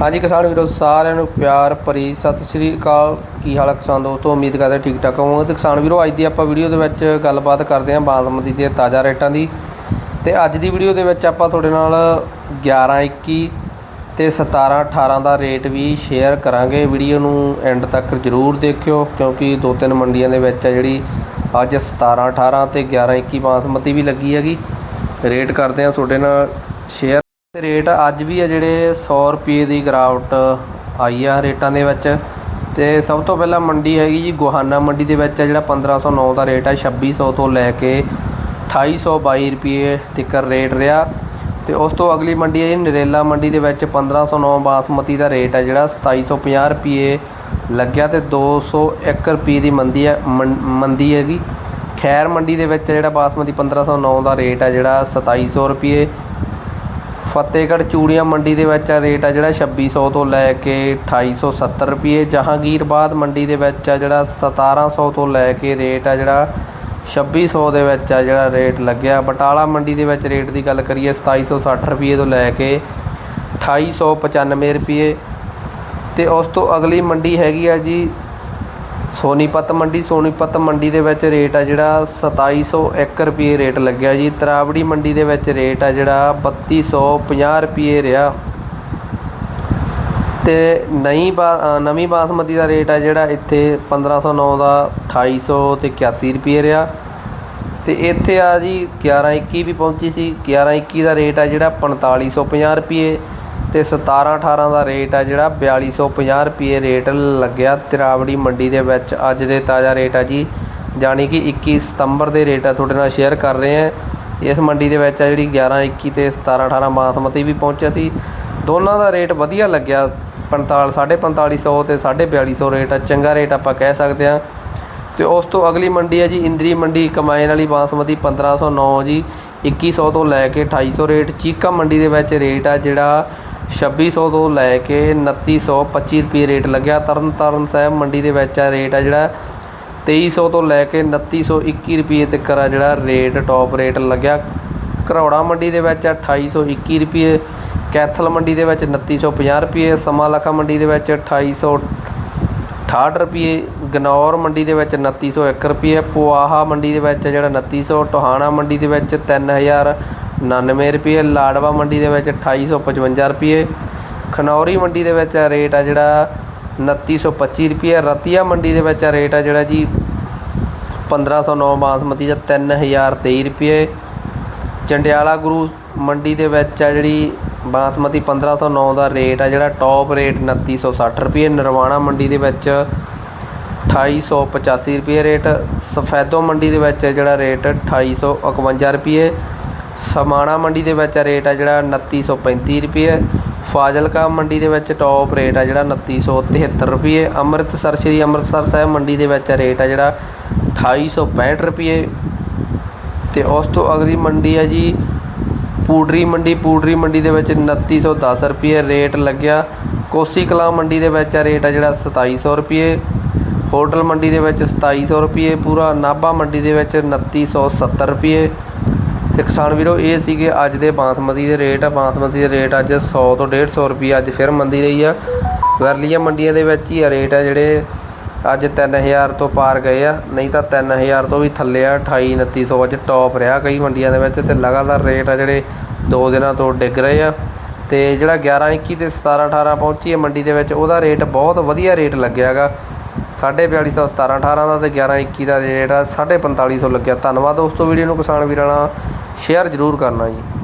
ਹਾਂਜੀ ਕਿਸਾਨ ਵੀਰੋ, ਸਾਰਿਆਂ ਨੂੰ ਪਿਆਰ, ਭਰੀ ਸਤਿ ਸ਼੍ਰੀ ਅਕਾਲ। ਕੀ ਹਾਲ ਹੈ ਕਿਸਾਨ ਦੋਸਤੋ? ਉਮੀਦ ਕਰਦੇ ਠੀਕ ਠਾਕ ਹੋਵੋਗੇ। ਤੇ ਕਿਸਾਨ ਵੀਰੋ, ਅੱਜ ਦੀ ਆਪਾਂ ਵੀਡੀਓ ਦੇ ਵਿੱਚ ਗੱਲਬਾਤ ਕਰਦੇ ਹਾਂ ਬਾਸਮਤੀ ਦੇ ਤਾਜ਼ਾ ਰੇਟਾਂ ਦੀ। ਤੇ ਅੱਜ ਦੀ ਵੀਡੀਓ ਦੇ ਵਿੱਚ ਆਪਾਂ ਤੁਹਾਡੇ ਨਾਲ 11 21 ਤੇ 17 18 ਦਾ ਰੇਟ ਵੀ ਸ਼ੇਅਰ ਕਰਾਂਗੇ। ਵੀਡੀਓ ਨੂੰ ਐਂਡ ਤੱਕ ਜਰੂਰ ਦੇਖਿਓ, ਕਿਉਂਕਿ ਦੋ ਤਿੰਨ ਮੰਡੀਆਂ ਦੇ ਵਿੱਚ ਆ ਜਿਹੜੀ ਅੱਜ 17 18 ਤੇ 11 21 ਬਾਸਮਤੀ ਵੀ ਲੱਗੀ ਹੈਗੀ। ਰੇਟ ਕਰਦੇ ਹਾਂ ਤੁਹਾਡੇ ਨਾਲ ਸ਼ੇਅਰ ਰੇਟ ਅੱਜ ਵੀ ਆ ਜਿਹੜੇ 100 ਰੁਪਏ ਦੀ ਗਰਾਵਟ ਆਈ ਆ ਰੇਟਾਂ ਦੇ ਵਿੱਚ। ਤੇ ਸਭ ਤੋਂ ਪਹਿਲਾਂ ਮੰਡੀ ਹੈਗੀ ਜੀ ਗੋਹਾਨਾ ਮੰਡੀ ਦੇ ਵਿੱਚ ਆ ਜਿਹੜਾ 1509 ਦਾ ਰੇਟ ਆ 2600 ਤੋਂ ਲੈ ਕੇ 2822 ਰੁਪਏ ਤੱਕ ਰੇਟ ਰਿਹਾ। ਤੇ ਉਸ ਤੋਂ ਅਗਲੀ ਮੰਡੀ ਹੈ ਜੀ ਨਰੇਲਾ ਮੰਡੀ ਦੇ ਵਿੱਚ 1509 ਬਾਸਮਤੀ ਦਾ ਰੇਟ ਹੈ ਜਿਹੜਾ 2750 ਰੁਪਏ ਲੱਗਿਆ ਤੇ 201 ਰੁਪਏ ਦੀ ਮੰਦੀ ਹੈ ਮੰ- ਮੰਦੀ ਹੈਗੀ। ਖੈਰ ਮੰਡੀ ਦੇ ਵਿੱਚ ਜਿਹੜਾ ਬਾਸਮਤੀ 1509 ਦਾ ਰੇਟ ਹੈ ਜਿਹੜਾ 2700 ਰੁਪਏ ਫਤਿਹਗੜ੍ਹ ਚੂੜੀਆਂ ਮੰਡੀ ਦੇ ਵਿੱਚ ਆ ਰੇਟ ਆ ਜਿਹੜਾ 2600 ਤੋਂ ਲੈ ਕੇ 2870 ਰੁਪਏ। ਜਹਾਂਗੀਰਬਾਦ ਮੰਡੀ ਦੇ ਵਿੱਚ ਆ ਜਿਹੜਾ 1700 ਤੋਂ ਲੈ ਕੇ ਰੇਟ ਆ ਜਿਹੜਾ 2600 ਦੇ ਵਿੱਚ ਆ ਜਿਹੜਾ ਰੇਟ ਲੱਗਿਆ। ਬਟਾਲਾ ਮੰਡੀ ਦੇ ਵਿੱਚ ਰੇਟ ਦੀ ਗੱਲ ਕਰੀਏ 2760 ਰੁਪਏ ਤੋਂ ਲੈ ਕੇ 2895 ਰੁਪਏ। ਤੇ ਉਸ ਤੋਂ ਅਗਲੀ ਮੰਡੀ ਹੈਗੀ ਆ ਜੀ ਸੋਨੀਪਤ ਮੰਡੀ ਸੋਨੀਪਤ ਮੰਡੀ ਦੇ ਵਿੱਚ ਰੇਟ ਆ ਜਿਹੜਾ 2701 ਰੁਪਏ ਰੇਟ ਲੱਗਿਆ ਜੀ। ਤਰਾਵੜੀ ਮੰਡੀ ਦੇ ਵਿੱਚ ਰੇਟ ਆ ਜਿਹੜਾ 3250 ਰੁਪਏ ਰਿਹਾ। ਤੇ ਨਈ ਬਾ- ਨਵੀਂ ਬਾਸਮਤੀ ਦਾ ਰੇਟ ਆ ਜਿਹੜਾ ਇੱਥੇ 1509 ਦਾ 2800 ਤੇ 81 ਰੁਪਏ ਰਿਹਾ। ਤੇ ਇੱਥੇ ਆ ਜੀ 1121 ਵੀ ਪਹੁੰਚੀ ਸੀ। 1121 ਦਾ ਰੇਟ ਆ ਜਿਹੜਾ 4550 ਰੁਪਏ। ਤੇ 17 18 ਦਾ ਰੇਟ ਆ ਜਿਹੜਾ 4250 ਰੁਪਏ ਰੇਟ ਲੱਗਿਆ ਤਰਾਵੜੀ ਮੰਡੀ ਦੇ ਵਿੱਚ। ਅੱਜ ਦੇ ਤਾਜ਼ਾ ਰੇਟ ਆ ਜੀ ਜਾਣੀ ਕਿ 21 ਸਤੰਬਰ ਦੇ ਰੇਟ ਆ ਤੁਹਾਡੇ ਨਾਲ ਸ਼ੇਅਰ ਕਰ ਰਹੇ ਆ ਇਸ ਮੰਡੀ ਦੇ ਵਿੱਚ ਆ ਜਿਹੜੀ 11 21 ਤੇ 17 18 ਬਾਸਮਤੀ ਵੀ ਪਹੁੰਚਿਆ ਸੀ। ਦੋਨਾਂ ਦਾ ਰੇਟ ਵਧੀਆ ਲੱਗਿਆ 45 4550 ਤੇ 4250 ਰੇਟ ਆ। ਚੰਗਾ ਰੇਟ ਆਪਾਂ ਕਹਿ ਸਕਦੇ ਆ ਤੇ ਉਸ ਤੋਂ ਅਗਲੀ ਮੰਡੀ ਹੈ ਜੀ, ਇੰਦਰੀ ਮੰਡੀ ਕਮਾਇਨ ਵਾਲੀ ਬਾਸਮਤੀ 1509 ਜੀ 2100 ਤੋਂ ਲੈ ਕੇ 2800 ਰੇਟ। ਚੀਕਾ ਮੰਡੀ ਦੇ ਵਿੱਚ ਰੇਟ ਆ ਜਿਹੜਾ 2600 ਤੋਂ ਲੈ ਕੇ 2925 ਰੁਪਏ ਰੇਟ ਲੱਗਿਆ। ਤਰਨ ਤਾਰਨ ਸਾਹਿਬ ਮੰਡੀ ਦੇ ਵਿੱਚ ਆ ਰੇਟ ਆ ਜਿਹੜਾ। 2300 ਤੋਂ ਲੈ ਕੇ 2921 ਰੁਪਏ ਤੱਕ ਆ ਜਿਹੜਾ ਰੇਟ ਟੌਪ ਰੇਟ ਲੱਗਿਆ। ਘਰੌੜਾ ਮੰਡੀ ਦੇ ਵਿੱਚ ਆ 2821 ਰੁਪਏ, ਕੈਥਲ ਮੰਡੀ ਦੇ ਵਿੱਚ 2950 ਰੁਪਏ, ਸਮਾਲਖਾ ਮੰਡੀ ਦੇ ਵਿੱਚ 2800 68 ਰੁਪਏ, ਗਨੌਰ ਮੰਡੀ ਦੇ ਵਿੱਚ 2901 ਰੁਪਏ, ਪੁਆਹਾ ਮੰਡੀ ਦੇ ਵਿੱਚ ਜਿਹੜਾ 2900 ਟੋਹਾਣਾ ਮੰਡੀ ਦੇ ਵਿੱਚ 3099 ਰੁਪਏ, ਲਾੜਵਾ ਮੰਡੀ ਦੇ ਵਿੱਚ 2855 ਰੁਪਏ, ਖਨੌਰੀ ਮੰਡੀ ਦੇ ਵਿੱਚ ਰੇਟ ਆ ਜਿਹੜਾ 2925 ਰੁਪਏ, ਰਤੀਆ ਮੰਡੀ ਦੇ ਵਿੱਚ ਰੇਟ ਆ ਜਿਹੜਾ ਜੀ 1509 ਬਾਸਮਤੀ ਦਾ 3023 ਰੁਪਏ, ਚੰਡਿਆਲਾ ਗੁਰੂ ਮੰਡੀ ਦੇ ਵਿੱਚ ਆ ਜਿਹੜੀ ਬਾਸਮਤੀ 1509 ਦਾ ਰੇਟ ਆ ਜਿਹੜਾ ਟੌਪ ਰੇਟ 2960 ਰੁਪਏ, ਨਰਵਾਣਾ ਮੰਡੀ ਦੇ ਵਿੱਚ 2885 ਰੁਪਏ ਰੇਟ, ਸਫੈਦੋ ਮੰਡੀ ਦੇ ਵਿੱਚ ਜਿਹੜਾ ਰੇਟ 2851 ਰੁਪਏ ਸਮਾਣਾ ਮੰਡੀ ਦੇ ਵਿੱਚ ਰੇਟ ਆ ਜਿਹੜਾ 2935 ਰੁਪਏ, ਫਾਜ਼ਿਲਕਾ ਮੰਡੀ ਦੇ ਵਿੱਚ ਟੌਪ ਰੇਟ ਆ ਜਿਹੜਾ 2973 ਰੁਪਏ, ਅੰਮ੍ਰਿਤਸਰ, ਸ਼੍ਰੀ ਅੰਮ੍ਰਿਤਸਰ ਸਾਹਿਬ ਮੰਡੀ ਦੇ ਵਿੱਚ ਰੇਟ ਆ ਜਿਹੜਾ 2865 ਰੁਪਏ। ਤੇ ਉਸ ਤੋਂ ਅਗਲੀ ਮੰਡੀ ਹੈ ਜੀ, ਪੂਡਰੀ ਮੰਡੀ ਪੂਡਰੀ ਮੰਡੀ ਦੇ ਵਿੱਚ 2910 ਰੁਪਏ ਰੇਟ ਲੱਗਿਆ। ਕੋਸੀ ਕਲਾ ਮੰਡੀ ਦੇ ਵਿੱਚ ਰੇਟ ਆ ਜਿਹੜਾ 2700 ਰੁਪਏ, ਹੋਟਲ ਮੰਡੀ ਦੇ ਵਿੱਚ 2700 ਰੁਪਏ, ਪੂਰਾ ਨਾਭਾ ਮੰਡੀ ਦੇ ਵਿੱਚ 2970 ਰੁਪਏ ਤੇ ਕਿਸਾਨ ਵੀਰੋ, ਇਹ ਸੀਗੇ ਅੱਜ ਦੇ ਬਾਸਮਤੀ ਦੇ ਰੇਟ। ਆ ਬਾਸਮਤੀ ਦੇ ਰੇਟ ਅੱਜ 100 ਤੋਂ 150 ਰੁਪਏ ਅੱਜ ਫਿਰ ਮੰਦੀ ਰਹੀ ਆ। ਵੈਰਲੀਆਂ ਮੰਡੀਆਂ ਦੇ ਵਿੱਚ ਹੀ ਆ ਰੇਟ ਆ ਜਿਹੜੇ ਅੱਜ 3000 ਤੋਂ ਪਾਰ ਗਏ ਆ। ਨਹੀਂ ਤਾਂ 3000 ਤੋਂ ਵੀ ਥੱਲੇ ਆ 28 2900 ਅੱਜ ਟੌਪ ਰਿਹਾ ਕਈ ਮੰਡੀਆਂ ਦੇ ਵਿੱਚ ਤੇ ਲਗਾਤਾਰ ਰੇਟ ਆ ਜਿਹੜੇ ਦੋ ਦਿਨਾਂ ਤੋਂ ਡਿੱਗ ਰਹੇ ਆ। ਤੇ ਜਿਹੜਾ 11 21 ਤੇ 17 18 ਪਹੁੰਚੀ ਹੈ ਮੰਡੀ ਦੇ ਵਿੱਚ, ਉਹਦਾ ਰੇਟ ਬਹੁਤ ਵਧੀਆ ਰੇਟ ਲੱਗਿਆਗਾ 4250 17 18 ਦਾ ਤੇ 11 21 ਦਾ ਰੇਟ ਆ 4500 ਲੱਗਿਆ। ਧੰਨਵਾਦ ਦੋਸਤੋ, ਵੀਡੀਓ ਨੂੰ ਕਿਸਾਨ ਵੀਰਾਂ ਨਾਲ ਸ਼ੇਅਰ ਜ਼ਰੂਰ ਕਰਨਾ ਜੀ।